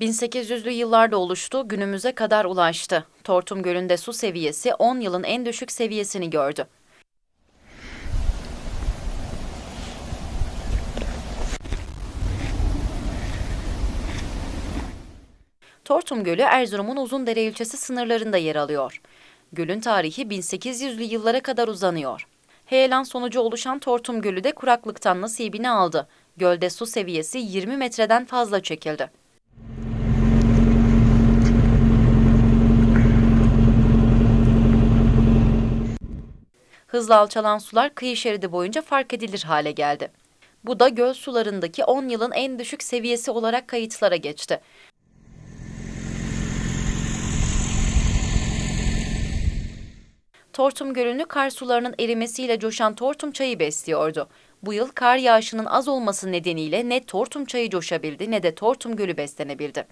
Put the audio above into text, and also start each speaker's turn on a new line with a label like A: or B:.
A: 1800'lü yıllarda oluştu, günümüze kadar ulaştı. Tortum Gölü'nde su seviyesi 10 yılın en düşük seviyesini gördü. Tortum Gölü Erzurum'un Uzundere ilçesi sınırlarında yer alıyor. Gölün tarihi 1800'lü yıllara kadar uzanıyor. Heyelan sonucu oluşan Tortum Gölü de kuraklıktan nasibini aldı. Gölde su seviyesi 20 metreden fazla çekildi. Hızla alçalan sular kıyı şeridi boyunca fark edilir hale geldi. Bu da göl sularındaki 10 yılın en düşük seviyesi olarak kayıtlara geçti. Tortum Gölü'nü kar sularının erimesiyle coşan Tortum Çayı besliyordu. Bu yıl kar yağışının az olması nedeniyle ne Tortum Çayı coşabildi ne de Tortum Gölü beslenebildi.